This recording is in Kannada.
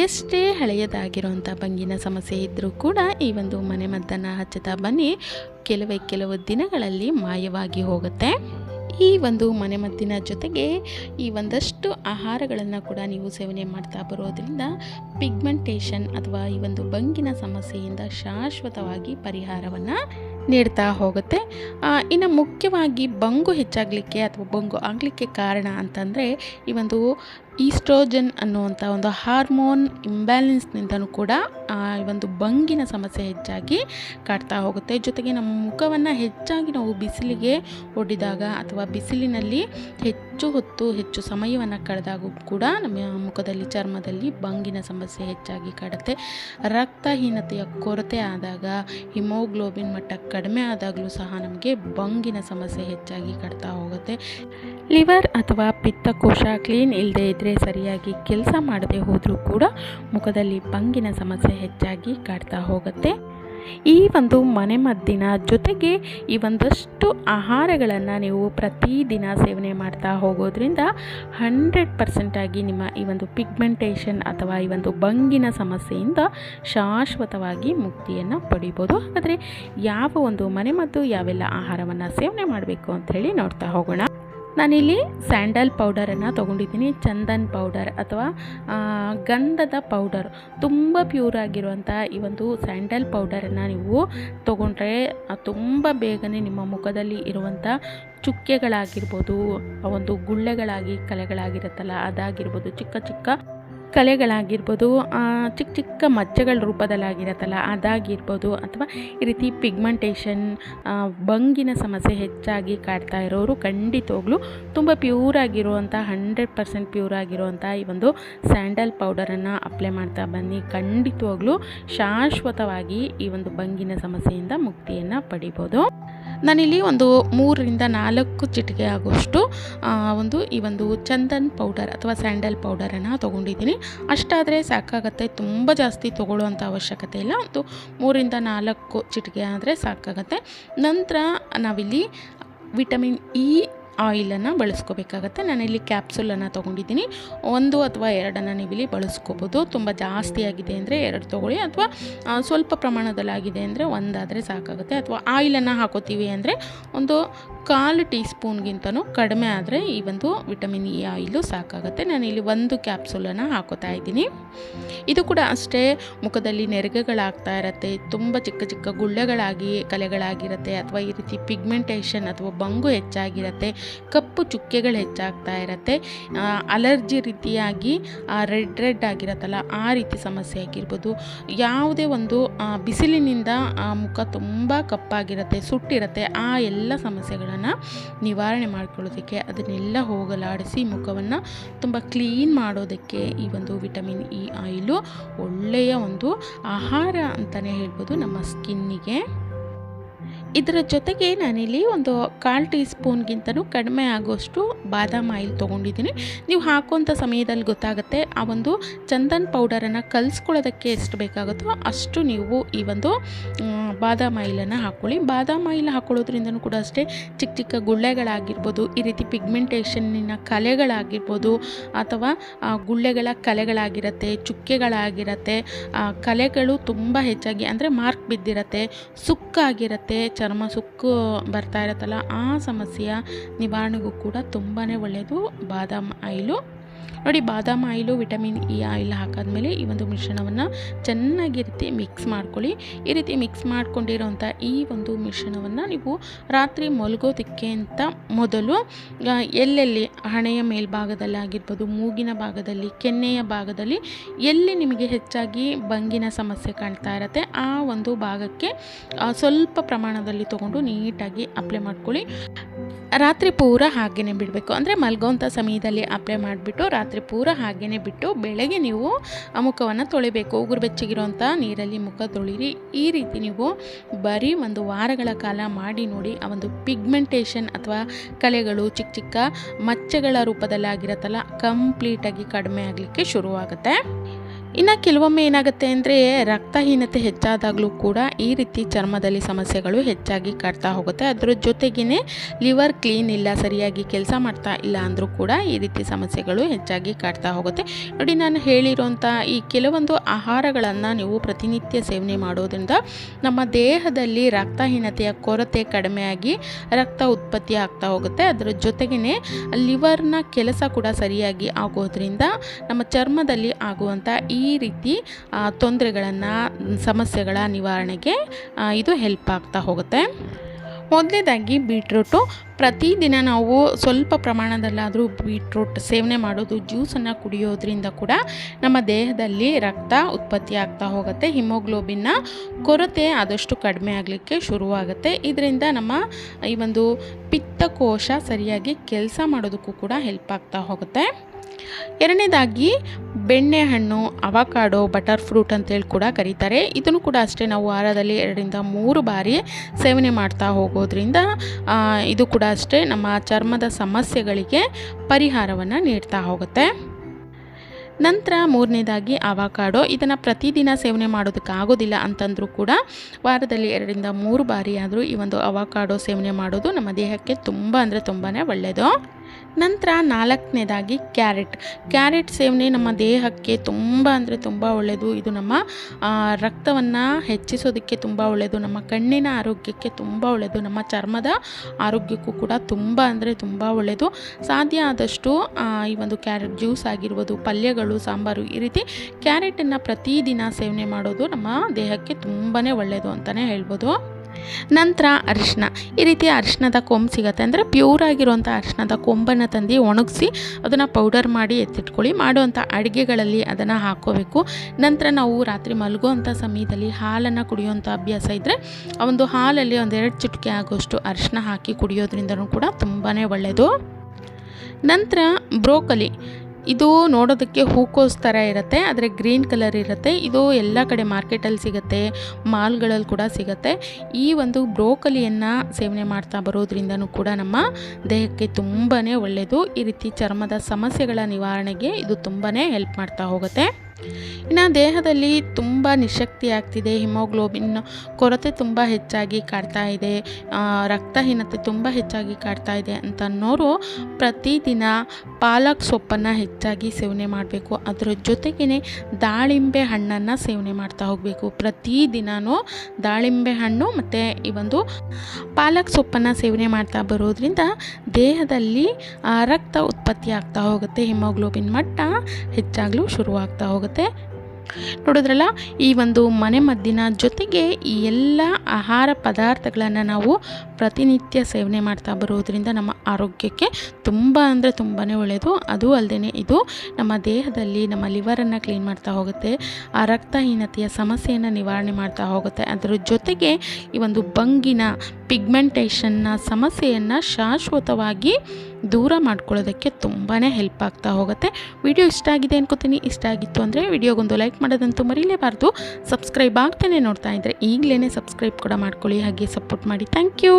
ಎಷ್ಟೇ ಹಳೆಯದಾಗಿರುವಂಥ ಬಂಗಿನ ಸಮಸ್ಯೆ ಇದ್ದರೂ ಕೂಡ ಈ ಒಂದು ಮನೆಮದ್ದನ್ನು ಹಚ್ಚುತ್ತಾ ಬನ್ನಿ. ಕೆಲವೇ ಕೆಲವು ದಿನಗಳಲ್ಲಿ ಮಾಯವಾಗಿ ಹೋಗುತ್ತೆ. ಈ ಒಂದು ಮನೆಮದ್ದಿನ ಜೊತೆಗೆ ಈ ಒಂದಷ್ಟು ಆಹಾರಗಳನ್ನು ಕೂಡ ನೀವು ಸೇವನೆ ಮಾಡ್ತಾ ಬರೋದ್ರಿಂದ ಪಿಗ್ಮೆಂಟೇಷನ್ ಅಥವಾ ಈ ಒಂದು ಬಂಗಿನ ಸಮಸ್ಯೆಯಿಂದ ಶಾಶ್ವತವಾಗಿ ಪರಿಹಾರವನ್ನು ನೀಡ್ತಾ ಹೋಗುತ್ತೆ. ಇನ್ನು ಮುಖ್ಯವಾಗಿ ಬಂಗು ಹೆಚ್ಚಾಗಲಿಕ್ಕೆ ಅಥವಾ ಬಂಗು ಆಗಲಿಕ್ಕೆ ಕಾರಣ ಅಂತಂದರೆ ಈ ಒಂದು ಈಸ್ಟ್ರೋಜನ್ ಅನ್ನುವಂಥ ಒಂದು ಹಾರ್ಮೋನ್ ಇಂಬ್ಯಾಲೆನ್ಸ್ನಿಂದನೂ ಕೂಡ ಈ ಒಂದು ಬಂಗಿನ ಸಮಸ್ಯೆ ಹೆಚ್ಚಾಗಿ ಕಾಡ್ತಾ ಹೋಗುತ್ತೆ. ಜೊತೆಗೆ ನಮ್ಮ ಮುಖವನ್ನು ಹೆಚ್ಚಾಗಿ ನಾವು ಬಿಸಿಲಿಗೆ ಒಡ್ಡಿದಾಗ ಅಥವಾ ಬಿಸಿಲಿನಲ್ಲಿ ಹೆಚ್ಚು ಹೊತ್ತು, ಹೆಚ್ಚು ಸಮಯವನ್ನು ಕಳೆದಾಗ ಕೂಡ ನಮ್ಮ ಮುಖದಲ್ಲಿ, ಚರ್ಮದಲ್ಲಿ ಬಂಗಿನ ಸಮಸ್ಯೆ ಹೆಚ್ಚಾಗಿ ಕಾಡುತ್ತೆ. ರಕ್ತಹೀನತೆಯ ಕೊರತೆ ಆದಾಗ, ಹಿಮೋಗ್ಲೋಬಿನ್ ಮಟ್ಟ ಕಡಿಮೆ ಆದಾಗಲೂ ಸಹ ನಮಗೆ ಬಂಗಿನ ಸಮಸ್ಯೆ ಹೆಚ್ಚಾಗಿ ಕಾಡ್ತಾ ಹೋಗುತ್ತೆ. ಲಿವರ್ ಅಥವಾ ಪಿತ್ತಕೋಶ ಕ್ಲೀನ್ ಇಲ್ಲದೆ ಇದ್ದರೆ ಸರಿಯಾಗಿ ಕೆಲಸ ಮಾಡದೆ ಹೋದರೂ ಕೂಡ ಮುಖದಲ್ಲಿ ಬಂಗಿನ ಸಮಸ್ಯೆ ಹೆಚ್ಚಾಗಿ ಕಾಡ್ತಾ ಹೋಗುತ್ತೆ. ಈ ಒಂದು ಮನೆಮದ್ದಿನ ಜೊತೆಗೆ ಈ ಒಂದಷ್ಟು ಆಹಾರಗಳನ್ನು ನೀವು ಪ್ರತಿದಿನ ಸೇವನೆ ಮಾಡ್ತಾ ಹೋಗೋದ್ರಿಂದ ಹಂಡ್ರೆಡ್ ಪರ್ಸೆಂಟಾಗಿ ನಿಮ್ಮ ಈ ಒಂದು ಪಿಗ್ಮೆಂಟೇಷನ್ ಅಥವಾ ಈ ಒಂದು ಬಂಗಿನ ಸಮಸ್ಯೆಯಿಂದ ಶಾಶ್ವತವಾಗಿ ಮುಕ್ತಿಯನ್ನು ಪಡಿಬೋದು. ಆದರೆ ಯಾವ ಒಂದು ಮನೆಮದ್ದು ಯಾವೆಲ್ಲ ಆಹಾರವನ್ನು ಸೇವನೆ ಮಾಡಬೇಕು ಅಂತ ಹೇಳಿ ನೋಡ್ತಾ ಹೋಗೋಣ. ನಾನಿಲ್ಲಿ ಸ್ಯಾಂಡಲ್ ಪೌಡರನ್ನು ತೊಗೊಂಡಿದ್ದೀನಿ, ಚಂದನ್ ಪೌಡರ್ ಅಥವಾ ಗಂಧದ ಪೌಡರ್. ತುಂಬ ಪ್ಯೂರ್ ಆಗಿರುವಂಥ ಈ ಒಂದು ಸ್ಯಾಂಡಲ್ ಪೌಡರನ್ನು ನೀವು ತೊಗೊಂಡ್ರೆ ತುಂಬ ಬೇಗನೆ ನಿಮ್ಮ ಮುಖದಲ್ಲಿ ಇರುವಂಥ ಚುಕ್ಕೆಗಳಾಗಿರ್ಬೋದು ಒಂದು ಗುಳ್ಳೆಗಳಾಗಿ, ಕಲೆಗಳಾಗಿರುತ್ತಲ್ಲ, ಅದಾಗಿರ್ಬೋದು, ಚಿಕ್ಕ ಚಿಕ್ಕ ಕಲೆಗಳಾಗಿರ್ಬೋದು ಚಿಕ್ಕ ಚಿಕ್ಕ ಮಚ್ಚೆಗಳ ರೂಪದಲ್ಲಾಗಿರತ್ತಲ್ಲ, ಅದಾಗಿರ್ಬೋದು, ಅಥವಾ ಈ ರೀತಿ ಪಿಗ್ಮೆಂಟೇಷನ್ ಬಂಗಿನ ಸಮಸ್ಯೆ ಹೆಚ್ಚಾಗಿ ಕಾಡ್ತಾ ಇರೋರು ಖಂಡಿತವಾಗ್ಲೂ ತುಂಬ ಪ್ಯೂರ್ ಆಗಿರುವಂಥ ಹಂಡ್ರೆಡ್ ಪರ್ಸೆಂಟ್ ಪ್ಯೂರ್ ಆಗಿರುವಂಥ ಈ ಒಂದು ಸ್ಯಾಂಡಲ್ ಪೌಡರನ್ನು ಅಪ್ಲೈ ಮಾಡ್ತಾ ಬನ್ನಿ. ಖಂಡಿತವಾಗ್ಲೂ ಶಾಶ್ವತವಾಗಿ ಈ ಒಂದು ಬಂಗಿನ ಸಮಸ್ಯೆಯಿಂದ ಮುಕ್ತಿಯನ್ನು ಪಡಿಬೋದು. ನಾನಿಲ್ಲಿ ಒಂದು ಮೂರರಿಂದ ನಾಲ್ಕು ಚಿಟಿಕೆ ಆಗುವಷ್ಟು ಒಂದು ಈ ಒಂದು ಚಂದನ್ ಪೌಡರ್ ಅಥವಾ ಸ್ಯಾಂಡಲ್ ಪೌಡರನ್ನು ತೊಗೊಂಡಿದ್ದೀನಿ. ಅಷ್ಟಾದರೆ ಸಾಕಾಗತ್ತೆ. ತುಂಬ ಜಾಸ್ತಿ ತೊಗೊಳ್ಳುವಂಥ ಅವಶ್ಯಕತೆ ಇಲ್ಲ. ಒಂದು ಮೂರಿಂದ ನಾಲ್ಕು ಚಿಟಿಕೆ ಆದರೆ ಸಾಕಾಗತ್ತೆ. ನಂತರ ನಾವಿಲ್ಲಿ ವಿಟಮಿನ್ ಇ ಆಯಿಲನ್ನು ಬಳಸ್ಕೋಬೇಕಾಗತ್ತೆ. ನಾನಿಲ್ಲಿ ಕ್ಯಾಪ್ಸುಲನ್ನು ತೊಗೊಂಡಿದ್ದೀನಿ. ಒಂದು ಅಥವಾ ಎರಡನ್ನು ನೀವಿಲ್ಲಿ ಬಳಸ್ಕೋಬೋದು. ತುಂಬ ಜಾಸ್ತಿ ಆಗಿದೆ ಅಂದರೆ ಎರಡು ತೊಗೊಳ್ಳಿ. ಅಥವಾ ಸ್ವಲ್ಪ ಪ್ರಮಾಣದಲ್ಲಾಗಿದೆ ಅಂದರೆ ಒಂದಾದರೆ ಸಾಕಾಗುತ್ತೆ. ಅಥವಾ ಆಯಿಲನ್ನು ಹಾಕೋತೀವಿ ಅಂದರೆ ಒಂದು ಕಾಲು ಟೀ ಸ್ಪೂನ್ಗಿಂತನೂ ಕಡಿಮೆ ಆದರೆ ಈ ಒಂದು ವಿಟಮಿನ್ ಇ ಆಯಿಲು ಸಾಕಾಗುತ್ತೆ. ನಾನಿಲ್ಲಿ ಒಂದು ಕ್ಯಾಪ್ಸುಲನ್ನು ಹಾಕೋತಾ ಇದ್ದೀನಿ. ಇದು ಕೂಡ ಅಷ್ಟೇ ಮುಖದಲ್ಲಿ ನೆರಿಗೆಗಳಾಗ್ತಾ ಇರತ್ತೆ. ತುಂಬ ಚಿಕ್ಕ ಚಿಕ್ಕ ಗುಳ್ಳೆಗಳಾಗಿ, ಕಲೆಗಳಾಗಿರುತ್ತೆ. ಅಥವಾ ಈ ರೀತಿ ಪಿಗ್ಮೆಂಟೇಷನ್ ಅಥವಾ ಬಂಗು ಹೆಚ್ಚಾಗಿರುತ್ತೆ. ಕಪ್ಪು ಚುಕ್ಕೆಗಳು ಹೆಚ್ಚಾಗ್ತಾ ಇರತ್ತೆ. ಅಲರ್ಜಿ ರೀತಿಯಾಗಿ ರೆಡ್ ರೆಡ್ ಆಗಿರತ್ತಲ್ಲ, ಆ ರೀತಿ ಸಮಸ್ಯೆ ಆಗಿರ್ಬೋದು. ಯಾವುದೇ ಒಂದು ಬಿಸಿಲಿನಿಂದ ಮುಖ ತುಂಬ ಕಪ್ಪಾಗಿರುತ್ತೆ, ಸುಟ್ಟಿರುತ್ತೆ, ಆ ಎಲ್ಲ ಸಮಸ್ಯೆಗಳನ್ನು ನಿವಾರಣೆ ಮಾಡ್ಕೊಳ್ಳೋದಕ್ಕೆ ಅದನ್ನೆಲ್ಲ ಹೋಗಲಾಡಿಸಿ ಮುಖವನ್ನು ತುಂಬ ಕ್ಲೀನ್ ಮಾಡೋದಕ್ಕೆ ಈ ಒಂದು ವಿಟಮಿನ್ ಇ ಆಯಿಲು ಒಳ್ಳೆಯ ಒಂದು ಆಹಾರ ಅಂತಲೇ ಹೇಳ್ಬೋದು ನಮ್ಮ ಸ್ಕಿನ್ನಿಗೆ. ಇದರ ಜೊತೆಗೆ ನಾನಿಲ್ಲಿ ಒಂದು ಕಾಲು ಟೀ ಸ್ಪೂನ್ಗಿಂತನೂ ಕಡಿಮೆ ಆಗೋಷ್ಟು ಬಾದಾಮ್ ಆಯಿಲ್ ತೊಗೊಂಡಿದ್ದೀನಿ. ನೀವು ಹಾಕುವಂಥ ಸಮಯದಲ್ಲಿ ಗೊತ್ತಾಗುತ್ತೆ, ಆ ಒಂದು ಚಂದನ್ ಪೌಡರನ್ನು ಕಲಿಸ್ಕೊಳ್ಳೋದಕ್ಕೆ ಎಷ್ಟು ಬೇಕಾಗುತ್ತೋ ಅಷ್ಟು ನೀವು ಈ ಒಂದು ಬಾದಾಮ್ ಆಯಿಲನ್ನು ಹಾಕ್ಕೊಳ್ಳಿ. ಬಾದಾಮ್ ಆಯಿಲ್ ಹಾಕ್ಕೊಳ್ಳೋದ್ರಿಂದನೂ ಕೂಡ ಅಷ್ಟೇ ಚಿಕ್ಕ ಚಿಕ್ಕ ಗುಳ್ಳೆಗಳಾಗಿರ್ಬೋದು, ಈ ರೀತಿ ಪಿಗ್ಮೆಂಟೇಷನ್ನಿನ ಕಲೆಗಳಾಗಿರ್ಬೋದು, ಅಥವಾ ಗುಳ್ಳೆಗಳ ಕಲೆಗಳಾಗಿರುತ್ತೆ, ಚುಕ್ಕೆಗಳಾಗಿರುತ್ತೆ ಕಲೆಗಳು ತುಂಬ ಹೆಚ್ಚಾಗಿ, ಅಂದರೆ ಮಾರ್ಕ್ ಬಿದ್ದಿರತ್ತೆ, ಸುಕ್ಕಾಗಿರುತ್ತೆ ಚರ್ಮ ಸುಕ್ಕು ಬರ್ತಾ ಇರುತ್ತಲ್ಲ ಆ ಸಮಸ್ಯೆಯ ನಿವಾರಣೆಗೂ ಕೂಡ ತುಂಬಾ ಒಳ್ಳೆಯದು. ಬಾದಾಮ್ ಆಯಿಲು ನೋಡಿ ಬಾದಾಮಿ ಆಯಿಲು, ವಿಟಮಿನ್ ಇ ಆಯಿಲ್ ಹಾಕಾದ್ಮೇಲೆ ಈ ಒಂದು ಮಿಶ್ರಣವನ್ನು ಚೆನ್ನಾಗಿ ರೀತಿ ಮಿಕ್ಸ್ ಮಾಡ್ಕೊಳ್ಳಿ. ಈ ರೀತಿ ಮಿಕ್ಸ್ ಮಾಡ್ಕೊಂಡಿರೋಂಥ ಈ ಒಂದು ಮಿಶ್ರಣವನ್ನು ನೀವು ರಾತ್ರಿ ಮಲಗೋದಕ್ಕೆ ಅಂತ ಮೊದಲು ಎಲ್ಲೆಲ್ಲಿ ಹಣೆಯ ಮೇಲ್ಭಾಗದಲ್ಲಿ ಆಗಿರ್ಬೋದು, ಮೂಗಿನ ಭಾಗದಲ್ಲಿ, ಕೆನ್ನೆಯ ಭಾಗದಲ್ಲಿ ಎಲ್ಲಿ ನಿಮಗೆ ಹೆಚ್ಚಾಗಿ ಬಂಗಿನ ಸಮಸ್ಯೆ ಕಾಣ್ತಾ ಇರುತ್ತೆ, ಆ ಒಂದು ಭಾಗಕ್ಕೆ ಸ್ವಲ್ಪ ಪ್ರಮಾಣದಲ್ಲಿ ತೊಗೊಂಡು ನೀಟಾಗಿ ಅಪ್ಲೈ ಮಾಡ್ಕೊಳ್ಳಿ. ರಾತ್ರಿ ಪೂರ ಹಾಗೇ ಬಿಡಬೇಕು. ಅಂದರೆ ಮಲ್ಗೋಂಥ ಸಮಯದಲ್ಲಿ ಅಪ್ಲೈ ಮಾಡಿಬಿಟ್ಟು ರಾತ್ರಿ ಪೂರ ಹಾಗೇ ಬಿಟ್ಟು ಬೆಳಗ್ಗೆ ನೀವು ಆ ಮುಖವನ್ನು ತೊಳಿಬೇಕು. ಉಗುರು ಬೆಚ್ಚಗಿರುವಂಥ ನೀರಲ್ಲಿ ಮುಖ ತೊಳಿರಿ. ಈ ರೀತಿ ನೀವು ಬರೀ ಒಂದು ವಾರಗಳ ಕಾಲ ಮಾಡಿ ನೋಡಿ ಆ ಒಂದು ಪಿಗ್ಮೆಂಟೇಷನ್ ಅಥವಾ ಕಲೆಗಳು ಚಿಕ್ಕ ಚಿಕ್ಕ ಮಚ್ಚೆಗಳ ರೂಪದಲ್ಲಿ ಆಗಿರತ್ತಲ್ಲ ಕಂಪ್ಲೀಟಾಗಿ ಕಡಿಮೆ ಆಗಲಿಕ್ಕೆ ಶುರುವಾಗುತ್ತೆ. ಇನ್ನು ಕೆಲವೊಮ್ಮೆ ಏನಾಗುತ್ತೆ ಅಂದರೆ ರಕ್ತಹೀನತೆ ಹೆಚ್ಚಾದಾಗಲೂ ಕೂಡ ಈ ರೀತಿ ಚರ್ಮದಲ್ಲಿ ಸಮಸ್ಯೆಗಳು ಹೆಚ್ಚಾಗಿ ಕಾಡ್ತಾ ಹೋಗುತ್ತೆ. ಅದರ ಜೊತೆಗೇ ಲಿವರ್ ಕ್ಲೀನ್ ಇಲ್ಲ, ಸರಿಯಾಗಿ ಕೆಲಸ ಮಾಡ್ತಾ ಇಲ್ಲ ಅಂದರೂ ಕೂಡ ಈ ರೀತಿ ಸಮಸ್ಯೆಗಳು ಹೆಚ್ಚಾಗಿ ಕಾಡ್ತಾ ಹೋಗುತ್ತೆ. ನೋಡಿ, ನಾನು ಹೇಳಿರುವಂಥ ಈ ಕೆಲವೊಂದು ಆಹಾರಗಳನ್ನು ನೀವು ಪ್ರತಿನಿತ್ಯ ಸೇವನೆ ಮಾಡೋದ್ರಿಂದ ನಮ್ಮ ದೇಹದಲ್ಲಿ ರಕ್ತಹೀನತೆಯ ಕೊರತೆ ಕಡಿಮೆಯಾಗಿ ರಕ್ತ ಉತ್ಪತ್ತಿ ಆಗ್ತಾ ಹೋಗುತ್ತೆ. ಅದರ ಜೊತೆಗೇ ಲಿವರ್ನ ಕೆಲಸ ಕೂಡ ಸರಿಯಾಗಿ ಆಗೋದ್ರಿಂದ ನಮ್ಮ ಚರ್ಮದಲ್ಲಿ ಆಗುವಂಥ ಈ ರೀತಿ ತೊಂದರೆಗಳನ್ನು, ಸಮಸ್ಯೆಗಳ ನಿವಾರಣೆಗೆ ಇದು ಹೆಲ್ಪ್ ಆಗ್ತಾ ಹೋಗುತ್ತೆ. ಮೊದಲನೇದಾಗಿ ಬೀಟ್ರೂಟು ಪ್ರತಿದಿನ ನಾವು ಸ್ವಲ್ಪ ಪ್ರಮಾಣದಲ್ಲಾದರೂ ಬೀಟ್ರೂಟ್ ಸೇವನೆ ಮಾಡೋದು ಜ್ಯೂಸನ್ನು ಕುಡಿಯೋದ್ರಿಂದ ಕೂಡ ನಮ್ಮ ದೇಹದಲ್ಲಿ ರಕ್ತ ಉತ್ಪತ್ತಿ ಆಗ್ತಾ ಹೋಗುತ್ತೆ. ಹಿಮೋಗ್ಲೋಬಿನ್ನ ಕೊರತೆ ಆದಷ್ಟು ಕಡಿಮೆ ಆಗಲಿಕ್ಕೆ ಶುರುವಾಗುತ್ತೆ. ಇದರಿಂದ ನಮ್ಮ, ಈ ಒಂದು ಪಿತ್ತಕೋಶ ಸರಿಯಾಗಿ ಕೆಲಸ ಮಾಡೋದಕ್ಕೂ ಕೂಡ ಹೆಲ್ಪ್ ಆಗ್ತಾ ಹೋಗುತ್ತೆ. ಎರಡನೇದಾಗಿ ಬೆಣ್ಣೆಹಣ್ಣು ಅವಕಾಡೋ, ಬಟರ್ ಫ್ರೂಟ್ ಅಂತೇಳಿ ಕೂಡ ಕರೀತಾರೆ. ಇದನ್ನು ಕೂಡ ಅಷ್ಟೇ ನಾವು ವಾರದಲ್ಲಿ ಎರಡರಿಂದ ಮೂರು ಬಾರಿ ಸೇವನೆ ಮಾಡ್ತಾ ಹೋಗೋದ್ರಿಂದ ಇದು ಕೂಡ ಅಷ್ಟೇ ನಮ್ಮ ಚರ್ಮದ ಸಮಸ್ಯೆಗಳಿಗೆ ಪರಿಹಾರವನ್ನು ನೀಡ್ತಾ ಹೋಗುತ್ತೆ. ನಂತರ ಮೂರನೇದಾಗಿ, ಅವಾಕಾಡೋ, ಇದನ್ನು ಪ್ರತಿದಿನ ಸೇವನೆ ಮಾಡೋದಕ್ಕೆ ಆಗೋದಿಲ್ಲ ಅಂತಂದರೂ ಕೂಡ ವಾರದಲ್ಲಿ ಎರಡರಿಂದ ಮೂರು ಬಾರಿ ಆದರೂ ಈ ಒಂದು ಅವಾಕಾಡೋ ಸೇವನೆ ಮಾಡೋದು ನಮ್ಮ ದೇಹಕ್ಕೆ ತುಂಬ ಅಂದರೆ ತುಂಬಾ ಒಳ್ಳೆಯದು ನಂತರ ನಾಲ್ಕನೇದಾಗಿ ಕ್ಯಾರೆಟ್. ಕ್ಯಾರೆಟ್ ಸೇವನೆ ನಮ್ಮ ದೇಹಕ್ಕೆ ತುಂಬ ಅಂದರೆ ತುಂಬ ಒಳ್ಳೆಯದು ಇದು ನಮ್ಮ ರಕ್ತವನ್ನು ಹೆಚ್ಚಿಸೋದಕ್ಕೆ ತುಂಬ ಒಳ್ಳೆಯದು ನಮ್ಮ ಕಣ್ಣಿನ ಆರೋಗ್ಯಕ್ಕೆ ತುಂಬ ಒಳ್ಳೆಯದು ನಮ್ಮ ಚರ್ಮದ ಆರೋಗ್ಯಕ್ಕೂ ಕೂಡ ತುಂಬ ಅಂದರೆ ತುಂಬ ಒಳ್ಳೆಯದು ಸಾಧ್ಯ ಆದಷ್ಟು ಈ ಒಂದು ಕ್ಯಾರೆಟ್ ಜ್ಯೂಸ್ ಆಗಿರ್ಬೋದು, ಪಲ್ಯಗಳು, ಸಾಂಬಾರು ಈ ರೀತಿ ಕ್ಯಾರೆಟನ್ನು ಪ್ರತಿದಿನ ಸೇವನೆ ಮಾಡೋದು ನಮ್ಮ ದೇಹಕ್ಕೆ ತುಂಬಾ ಒಳ್ಳೆಯದು ಅಂತಲೇ ಹೇಳ್ಬೋದು. ನಂತರ ಅರಿಶಿನ ಈ ರೀತಿ ಅರಿಶಿನದ ಕೊಂಬು ಸಿಗುತ್ತೆ ಅಂದರೆ ಪ್ಯೂರ್ ಆಗಿರುವಂಥ ಅರಿಶಿನದ ಕೊಂಬನ್ನು ತಂದು ಒಣಗಿಸಿ ಅದನ್ನು ಪೌಡರ್ ಮಾಡಿ ಎತ್ತಿಟ್ಕೊಳ್ಳಿ. ಮಾಡುವಂಥ ಅಡುಗೆಗಳಲ್ಲಿ ಅದನ್ನು ಹಾಕ್ಕೋಬೇಕು ನಂತರ ನಾವು ರಾತ್ರಿ ಮಲಗುವಂಥ ಸಮಯದಲ್ಲಿ ಹಾಲನ್ನು ಕುಡಿಯುವಂಥ ಅಭ್ಯಾಸ ಇದ್ದರೆ ಆ ಒಂದು ಹಾಲಲ್ಲಿ ಒಂದೆರಡು ಚಿಟಿಕೆ ಆಗೋಷ್ಟು ಅರಿಶಿನ ಹಾಕಿ ಕುಡಿಯೋದ್ರಿಂದನೂ ಕೂಡ ತುಂಬಾ ಒಳ್ಳೆಯದು ನಂತರ ಬ್ರೋಕಲಿ. ಇದು ನೋಡೋದಕ್ಕೆ ಹೂಕೋಸ್ ಥರ ಇರುತ್ತೆ, ಆದರೆ ಗ್ರೀನ್ ಕಲರ್ ಇರುತ್ತೆ. ಇದು ಎಲ್ಲ ಕಡೆ ಮಾರ್ಕೆಟಲ್ಲಿ ಸಿಗುತ್ತೆ ಮಾಲ್ಗಳಲ್ಲಿ ಕೂಡ ಸಿಗುತ್ತೆ. ಈ ಒಂದು ಬ್ರೋಕಲಿಯನ್ನು ಸೇವನೆ ಮಾಡ್ತಾ ಬರೋದ್ರಿಂದನೂ ಕೂಡ ನಮ್ಮ ದೇಹಕ್ಕೆ ತುಂಬಾ ಒಳ್ಳೆಯದು ಈ ರೀತಿ ಚರ್ಮದ ಸಮಸ್ಯೆಗಳ ನಿವಾರಣೆಗೆ ಇದು ತುಂಬಾ ಹೆಲ್ಪ್ ಮಾಡ್ತಾ ಹೋಗುತ್ತೆ. ಇನ್ನು ದೇಹದಲ್ಲಿ ತುಂಬ ನಿಶಕ್ತಿ ಆಗ್ತಿದೆ ಹಿಮೋಗ್ಲೋಬಿನ್ ಕೊರತೆ ತುಂಬ ಹೆಚ್ಚಾಗಿ ಕಾಡ್ತಾ ಇದೆ ರಕ್ತಹೀನತೆ ತುಂಬ ಹೆಚ್ಚಾಗಿ ಕಾಡ್ತಾ ಇದೆ ಅಂತ ಅನ್ನೋರು ಪ್ರತಿದಿನ ಪಾಲಕ್ ಸೊಪ್ಪನ್ನು ಹೆಚ್ಚಾಗಿ ಸೇವನೆ ಮಾಡಬೇಕು. ಅದರ ಜೊತೆಗೇ ದಾಳಿಂಬೆ ಹಣ್ಣನ್ನು ಸೇವನೆ ಮಾಡ್ತಾ ಹೋಗಬೇಕು. ಪ್ರತಿದಿನವೂ ದಾಳಿಂಬೆ ಹಣ್ಣು ಮತ್ತು ಈ ಒಂದು ಪಾಲಕ್ ಸೊಪ್ಪನ್ನು ಸೇವನೆ ಮಾಡ್ತಾ ಬರೋದ್ರಿಂದ ದೇಹದಲ್ಲಿ ರಕ್ತ ಉತ್ಪತ್ತಿ ಆಗ್ತಾ ಹೋಗುತ್ತೆ, ಹಿಮೋಗ್ಲೋಬಿನ್ ಮಟ್ಟ ಹೆಚ್ಚಾಗಲು ಶುರುವಾಗ್ತಾ ಹೋಗುತ್ತೆ. সাথে ನೋಡಿದ್ರಲ್ಲ, ಈ ಒಂದು ಮನೆಮದ್ದಿನ ಜೊತೆಗೆ ಈ ಎಲ್ಲ ಆಹಾರ ಪದಾರ್ಥಗಳನ್ನು ನಾವು ಪ್ರತಿನಿತ್ಯ ಸೇವನೆ ಮಾಡ್ತಾ ಬರೋದ್ರಿಂದ ನಮ್ಮ ಆರೋಗ್ಯಕ್ಕೆ ತುಂಬ ಅಂದರೆ ತುಂಬಾ ಒಳ್ಳೆಯದು ಅದು ಅಲ್ಲದೆ ಇದು ನಮ್ಮ ದೇಹದಲ್ಲಿ ನಮ್ಮ ಲಿವರನ್ನು ಕ್ಲೀನ್ ಮಾಡ್ತಾ ಹೋಗುತ್ತೆ, ಆ ರಕ್ತಹೀನತೆಯ ಸಮಸ್ಯೆಯನ್ನು ನಿವಾರಣೆ ಮಾಡ್ತಾ ಹೋಗುತ್ತೆ. ಅದರ ಜೊತೆಗೆ ಈ ಒಂದು ಬಂಗಿನ ಪಿಗ್ಮೆಂಟೇಷನ್ನ ಸಮಸ್ಯೆಯನ್ನು ಶಾಶ್ವತವಾಗಿ ದೂರ ಮಾಡ್ಕೊಳ್ಳೋದಕ್ಕೆ ತುಂಬಾ ಹೆಲ್ಪ್ ಆಗ್ತಾ ಹೋಗುತ್ತೆ. ವಿಡಿಯೋ ಇಷ್ಟ ಆಗಿದೆ ಅನ್ಕೋತೀನಿ. ಇಷ್ಟ ಆಗಿತ್ತು ಅಂದರೆ ವಿಡಿಯೋಗೊಂದು ಲೈಕ್ ಮಾಡೋದಂತೂ ಮರೀಲೇಬಾರ್ದು. ಸಬ್ಸ್ಕ್ರೈಬ್ ಆಗ್ತಾನೆ ನೋಡ್ತಾ ಇದ್ದರೆ ಈಗಲೇ ಸಬ್ಸ್ಕ್ರೈಬ್ ಕೂಡ ಮಾಡ್ಕೊಳ್ಳಿ. ಹಾಗೆ ಸಪೋರ್ಟ್ ಮಾಡಿ. Thank you